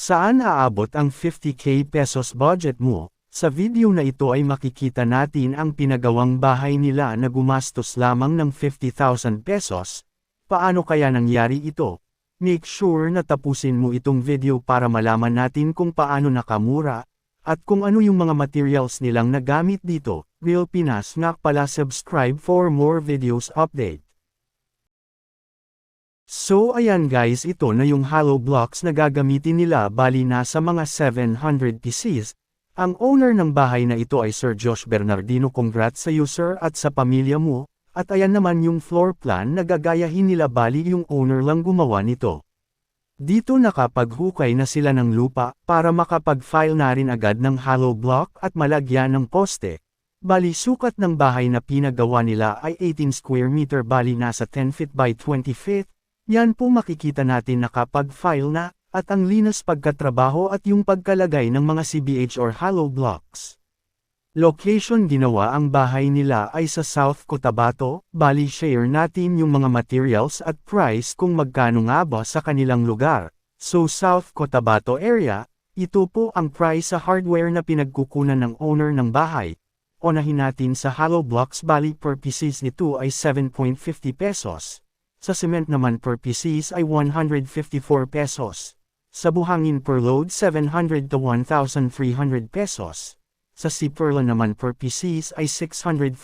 Saan aabot ang 50k pesos budget mo? Sa video na ito ay makikita natin ang pinagawang bahay nila na gumastos lamang ng 50,000 pesos. Paano kaya nangyari ito? Make sure na tapusin mo itong video para malaman natin kung paano nakamura, at kung ano yung mga materials nilang nagamit dito. Real Pinas nga pala subscribe for more videos update. So ayan guys ito na yung hollow blocks na gagamitin nila bali na sa mga 700 pieces. Ang owner ng bahay na ito ay Sir Josh Bernardino congrats sa iyo sir at sa pamilya mo, at ayan naman yung floor plan na gagayahin nila bali yung owner lang gumawa nito. Dito nakapaghukay na sila ng lupa para makapag-file na rin agad ng hollow block at malagyan ng poste. Bali sukat ng bahay na pinagawa nila ay 18 square meter bali nasa 10 feet by 20 feet, yan po makikita natin na kapag file na, at ang linas pagkatrabaho at yung pagkalagay ng mga CBH or hollow blocks. Location ginawa ang bahay nila ay sa South Cotabato, bali share natin yung mga materials at price kung magkano nga ba sa kanilang lugar. So South Cotabato area, ito po ang price sa hardware na pinagkukunan ng owner ng bahay. Unahin natin sa hollow blocks bali per pieces nito ay 7.50 pesos. Sa cement naman per pieces ay 154 pesos. Sa buhangin per load 700 to 1,300 pesos. Sa siperla naman per pieces ay 645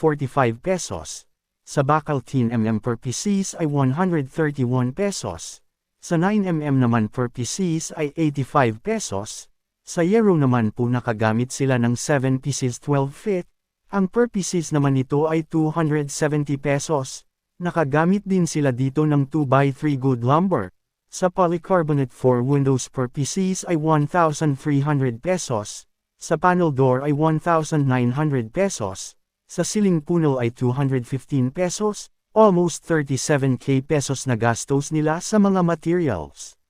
pesos. Sa bakal 10mm per pieces ay 131 pesos. Sa 9mm naman per pieces ay 85 pesos. Sa Yero naman po nakagamit sila ng 7 pieces 12 feet. Ang per pieces naman nito ay 270 pesos. Nakagamit din sila dito ng 2x3 good lumber. Sa polycarbonate 4 windows per pieces ay 1,300 pesos. Sa panel door ay 1,900 pesos. Sa ceiling panel ay 215 pesos. Almost 37k pesos na gastos nila sa mga materials.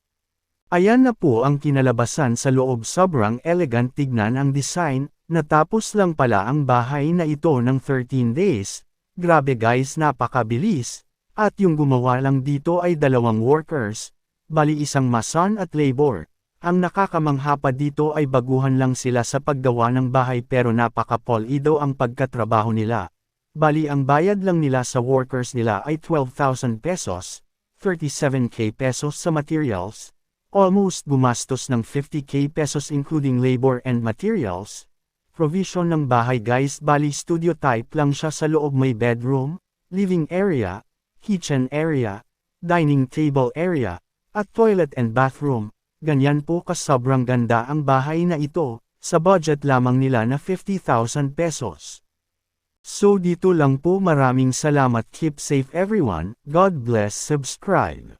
Ayan na po ang kinalabasan sa loob sobrang elegant tignan ang design, natapos lang pala ang bahay na ito ng 13 days, Grabe guys napakabilis. At yung gumawa lang dito ay dalawang workers, bali isang mason at labor. Ang nakakamangha pa dito ay baguhan lang sila sa paggawa ng bahay pero napaka-polido ang pagkatrabaho nila. Bali ang bayad lang nila sa workers nila ay 12,000 pesos, 37k pesos sa materials, almost gumastos ng 50k pesos including labor and materials, Provision ng bahay guys. Bali studio type lang siya. Sa loob may bedroom, living area, kitchen area, dining table area, at toilet and bathroom. Ganyan po ka sobrang ganda ang bahay na ito, sa budget lamang nila na 50,000 pesos. So dito lang po. Maraming salamat. Keep safe everyone, God bless. Subscribe.